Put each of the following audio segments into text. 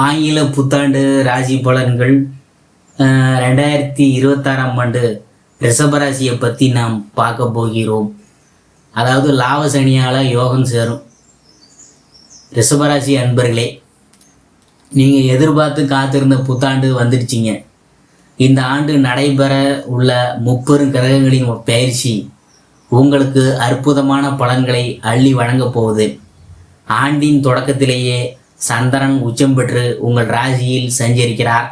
ஆங்கில புத்தாண்டு ராசி பலன்கள் ரெண்டாயிரத்தி இருபத்தாறாம் ஆண்டு ரிஷபராசியை பற்றி நாம் பார்க்க போகிறோம். அதாவது லாபசனியால் யோகம் சேரும். ரிஷபராசி அன்பர்களே நீங்கள் எதிர்பார்த்து காத்திருந்த புத்தாண்டு வந்துடுச்சிங்க. இந்த ஆண்டு நடைபெற உள்ள முப்பெரும் கிரகங்களின் பயிற்சி உங்களுக்கு அற்புதமான பலன்களை அள்ளி வழங்கப் போகுது. ஆண்டின் தொடக்கத்திலேயே சந்திரன் உச்சம் பெற்று உங்கள் ராசியில் சஞ்சரிக்கிறார்.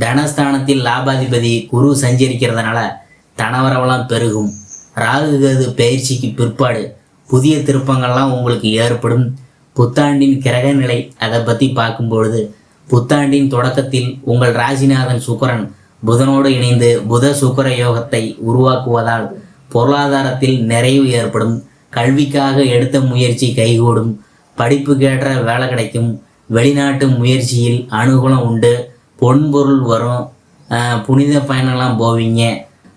தனஸ்தானத்தில் லாபாதிபதி குரு சஞ்சரிக்கிறதுனால தனவரவெல்லாம் பெருகும். ராகு கேது பயிற்சிக்கு பிற்பாடு புதிய திருப்பங்கள்லாம் உங்களுக்கு ஏற்படும். புத்தாண்டின் கிரக நிலை அதை பற்றி பார்க்கும்பொழுது புத்தாண்டின் தொடக்கத்தில் உங்கள் ராசிநாதன் சுக்கரன் புதனோடு இணைந்து புத சுக்கர யோகத்தை உருவாக்குவதால் பொருளாதாரத்தில் நிறைவு ஏற்படும். கல்விக்காக எடுத்த முயற்சி கைகூடும். படிப்புக்கேற்ற வேலை கிடைக்கும். வெளிநாட்டு முயற்சியில் அனுகூலம் உண்டு. பொன்பொருள் வரும். புனித பயணம்லாம் போவீங்க.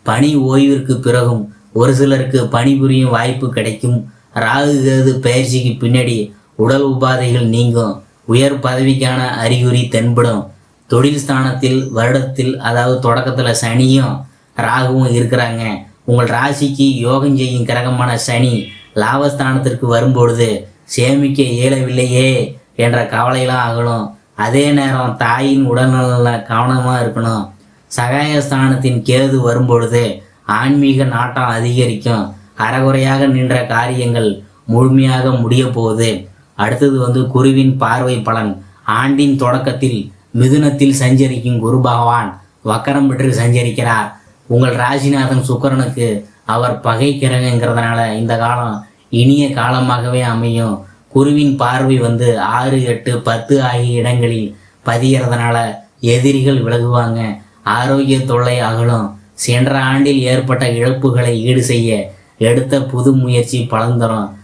பணி ஓய்விற்கு பிறகும் ஒரு சிலருக்கு பணிபுரியும் வாய்ப்பு கிடைக்கும். ராகு கேது பயிற்சிக்கு பின்னாடி உடல் உபாதைகள் நீங்கும். உயர் பதவிக்கான அறிகுறி தென்படும். தொழில் ஸ்தானத்தில் வருடத்தில் அதாவது தொடக்கத்தில் சனியும் ராகுவும் இருக்கிறாங்க. உங்கள் ராசிக்கு யோகம் செய்யும் கிரகமான சனி லாபஸ்தானத்திற்கு வரும்பொழுது சேமிக்க இயலவில்லையே என்ற கவலையெல்லாம் ஆகணும் அதே நேரம் தாயின் உடல்நலில் கவனமாக இருக்கணும். சகாயஸ்தானத்தின் கேது வரும்பொழுது ஆன்மீக நாட்டம் அதிகரிக்கும். அறகுறையாக நின்ற காரியங்கள் முழுமையாக முடிய போகுது அடுத்தது வந்து குருவின் பார்வை பலன். ஆண்டின் தொடக்கத்தில் மிதுனத்தில் சஞ்சரிக்கும் குரு பகவான் வக்கரம் பெற்று சஞ்சரிக்கிறார். உங்கள் ராசிநாதன் சுக்கரனுக்கு அவர் பகை கிரகங்கிறதுனால இந்த காலம் இனிய காலமாகவே அமையும். குருவின் பார்வை வந்து ஆறு எட்டு பத்து ஆகிய இடங்களில் பதிகிறதுனால எதிரிகள் விலகுவாங்க. ஆரோக்கிய தொல்லை அகலும். சென்ற ஆண்டில் ஏற்பட்ட இழப்புகளை ஈடு செய்ய எடுத்த புது முயற்சி பலன் தரும்.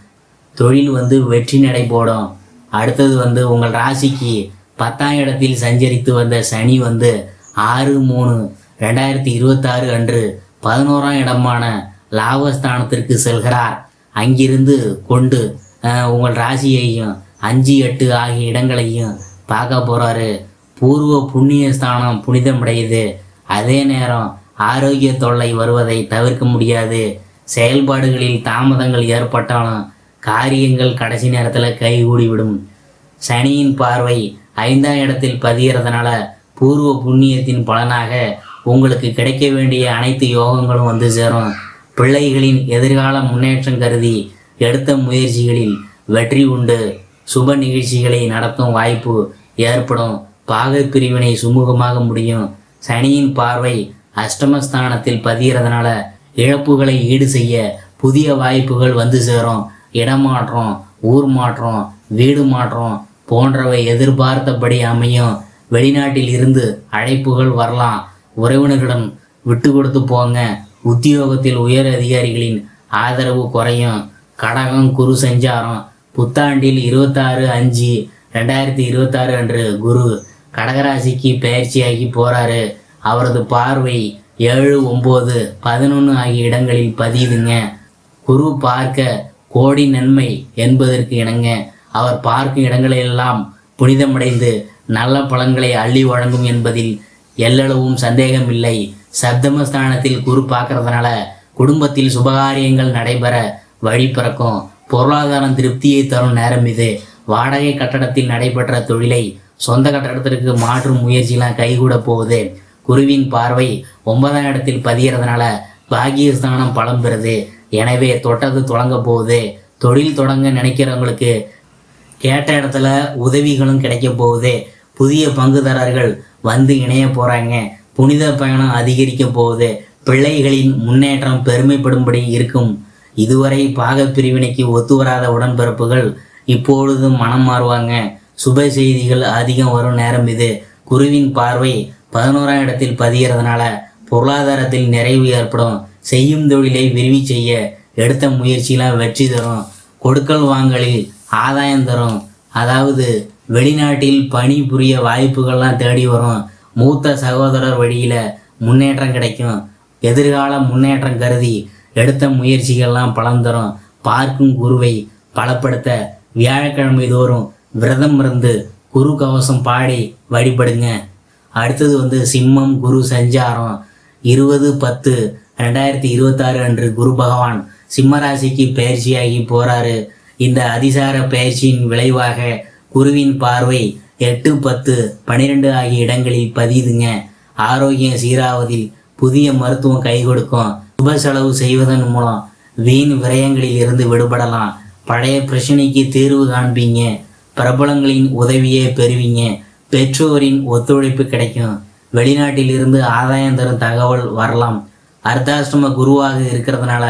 தொழில் வந்து வெற்றி நடை போடும். அடுத்தது வந்து உங்கள் ராசிக்கு பத்தாம் இடத்தில் சஞ்சரித்து வந்த சனி வந்து ஆறு மூணு ரெண்டாயிரத்தி இருபத்தாறு அன்று பதினோராம் இடமான லாபஸ்தானத்திற்கு செல்கிறார். அங்கிருந்து கொண்டு உங்கள் ராசியையும் அஞ்சு எட்டு ஆகிய இடங்களையும் பார்க்க போகிறாரு பூர்வ புண்ணிய ஸ்தானம் புனிதமடையுது அதே நேரம் ஆரோக்கிய தொல்லை வருவதை தவிர்க்க முடியாது. செயல்பாடுகளில் தாமதங்கள் ஏற்பட்டாலும் காரியங்கள் கடைசி நேரத்தில் கைகூடிவிடும் சனியின் பார்வை ஐந்தாம் இடத்தில் பதிகிறதுனால பூர்வ புண்ணியத்தின் பலனாக உங்களுக்கு கிடைக்க வேண்டிய அனைத்து யோகங்களும் வந்து சேரும். பிள்ளைகளின் எதிர்கால முன்னேற்றம் கருதி எடுத்த முயற்சிகளில் வெற்றி உண்டு. சுப நிகழ்ச்சிகளை நடத்தும் வாய்ப்பு ஏற்படும். பாகை பிரிவினை சுமூகமாக முடியும். சனியின் பார்வை அஷ்டமஸ்தானத்தில் பதிகிறதுனால இழப்புகளை ஈடு செய்ய புதிய வாய்ப்புகள் வந்து சேரும். இடமாற்றம் ஊர் மாற்றம் வீடு மாற்றம் போன்றவை எதிர்பார்த்தபடி அமையும். வெளிநாட்டில் இருந்து அழைப்புகள் வரலாம். உறவினர்களிடம் விட்டு கொடுத்து போங்க. உத்தியோகத்தில் உயர் அதிகாரிகளின் ஆதரவு குறையும். கடகம் குரு சஞ்சாரம். புத்தாண்டில் இருபத்தாறு அஞ்சு ரெண்டாயிரத்தி இருபத்தாறு அன்று குரு கடகராசிக்கு பயிற்சியாகி போகிறாரு அவரது பார்வை ஏழு ஒம்பது பதினொன்று ஆகிய இடங்களில் பதியுதுங்க. குரு பார்க்க கோடி நன்மை என்பதற்கு இணங்க அவர் பார்க்கும் இடங்களெல்லாம் புனிதமடைந்து நல்ல பலன்களை அள்ளி வழங்கும் என்பதில் எல்லளவும் சந்தேகமில்லை. சப்தமஸ்தானத்தில் குரு பார்க்கறதுனால குடும்பத்தில் சுபகாரியங்கள் நடைபெற வழி பிறக்கும். பொருளாதாரம் திருப்தியை தரும் நேரம் இது. வாடகை கட்டடத்தில் நடைபெற்ற தொழிலை சொந்த கட்டடத்திற்கு மாற்றும் முயற்சிலாம் கைகூட போகுது. குருவின் பார்வை ஒன்பதாம் இடத்தில் பதிகிறதுனால பாகியஸ்தானம் பலம் பெறுது. எனவே தொட்டது தொடங்க போகுது. தொழில் தொடங்க நினைக்கிறவங்களுக்கு கேட்ட இடத்துல உதவிகளும் கிடைக்க போகுது. புதிய பங்குதாரர்கள் வந்து இணைய போகிறாங்க புனித பயணம் அதிகரிக்க போகுது பிள்ளைகளின் முன்னேற்றம் பெருமைப்படும்படி இருக்கும். இதுவரை பாக பிரிவினைக்கு ஒத்து வராத உடன்பிறப்புகள் இப்பொழுது மனம் மாறுவாங்க. சுப செய்திகள் அதிகம் வரும் நேரம் இது. குருவின் பார்வை பதினோராம் இடத்தில் பதிகிறதுனால பொருளாதாரத்தில் நிறைவு ஏற்படும். செய்யும் தொழிலை விரிவி செய்ய எடுத்த முயற்சியெலாம் வெற்றி தரும். கொடுக்கல் வாங்கலில் ஆதாயம் தரும். அதாவது வெளிநாட்டில் பணி புரிய வாய்ப்புகள்லாம் தேடி வரும். மூத்த சகோதரர் வழியில் முன்னேற்றம் கிடைக்கும். எதிர்கால முன்னேற்றம் கருதி எடுத்த முயற்சிகள்லாம் பலன் தரும். பார்க்கும் குருவை பலப்படுத்த வியாழக்கிழமை தோறும் விரதம் இருந்து குரு கவசம் பாடி வழிபடுங்க. அடுத்தது வந்து சிம்மம் குரு சஞ்சாரம். இருபது பத்து ரெண்டாயிரத்தி இருபத்தாறு அன்று குரு பகவான் சிம்மராசிக்கு பயிற்சியாகி போறாரு. இந்த அதிசார பயிற்சியின் விளைவாக குருவின் பார்வை எட்டு பத்து பன்னிரெண்டு ஆகிய இடங்களில் பதியுதுங்க. ஆரோக்கியம் சீராவதில் புதிய மருத்துவம் கை கொடுக்கும். சுப செலவு செய்வதன் மூலம் வீண் விரயங்களில் இருந்து விடுபடலாம். பழைய பிரச்சனைக்கு தீர்வு காண்பீங்க. பிரபலங்களின் உதவியை பெறுவீங்க. பெற்றோரின் ஒத்துழைப்பு கிடைக்கும். வெளிநாட்டில் இருந்து ஆதாயம் தரும் தகவல் வரலாம். அர்த்தாஷ்டம குருவாக இருக்கிறதுனால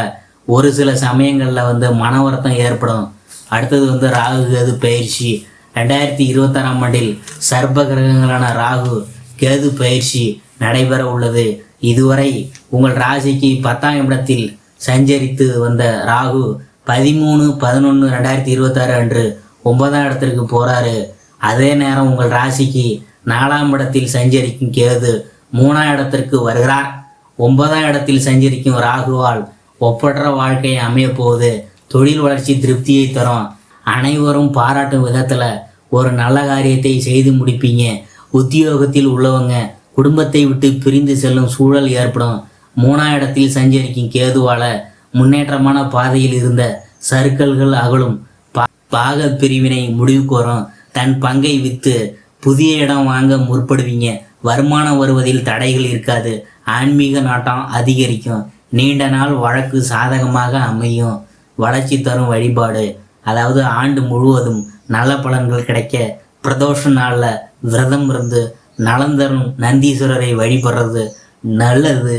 ஒரு சில சமயங்களில் வந்து மன வருத்தம் ஏற்படும். அடுத்தது வந்து ராகு கேது பயிற்சி. ரெண்டாயிரத்தி இருபத்தாறாம் ஆண்டில் சர்ப்ப கிரகங்களான ராகு கேது பயிற்சி நடைபெற உள்ளது இதுவரை உங்கள் ராசிக்கு பத்தாம் இடத்தில் சஞ்சரித்து வந்த ராகு பதிமூணு பதினொன்று ரெண்டாயிரத்தி இருபத்தாறு அன்று ஒன்பதாம் இடத்திற்கு போகிறாரு அதே நேரம் உங்கள் ராசிக்கு நாலாம் இடத்தில் சஞ்சரிக்கும் கேது மூணாம் இடத்திற்கு வருகிறார். ஒன்பதாம் இடத்தில் சஞ்சரிக்கும் ராகுவால் ஒப்பற்ற வாழ்க்கையை அமையப்போகுது. தொழில் வளர்ச்சி திருப்தியை தரும். அனைவரும் பாராட்டும் விதத்தில் ஒரு நல்ல காரியத்தை செய்து முடிப்பீங்க. உத்தியோகத்தில் உள்ளவங்க குடும்பத்தை விட்டு பிரிந்து செல்லும் சூழல் ஏற்படும். மூணாம் இடத்தில் சஞ்சரிக்கும் கேதுவால முன்னேற்றமான பாதையில் இருந்த சர்க்கல்கள் அகலும். பா பாக பிரிவினை முடிவுக்கு வரும். தன் பங்கை விற்று புதிய இடம் வாங்க முற்படுவீங்க. வருமானம் வருவதில் தடைகள் இருக்காது. ஆன்மீக நாட்டம் அதிகரிக்கும். நீண்ட நாள் வழக்கு சாதகமாக அமையும். வளர்ச்சி தரும் வழிபாடு. அதாவது ஆண்டு முழுவதும் நல்ல பலன்கள் கிடைக்க பிரதோஷ நாளில் விரதம் இருந்து நலந்தரும் நந்தீஸ்வரரை வழிபடுறது நல்லது.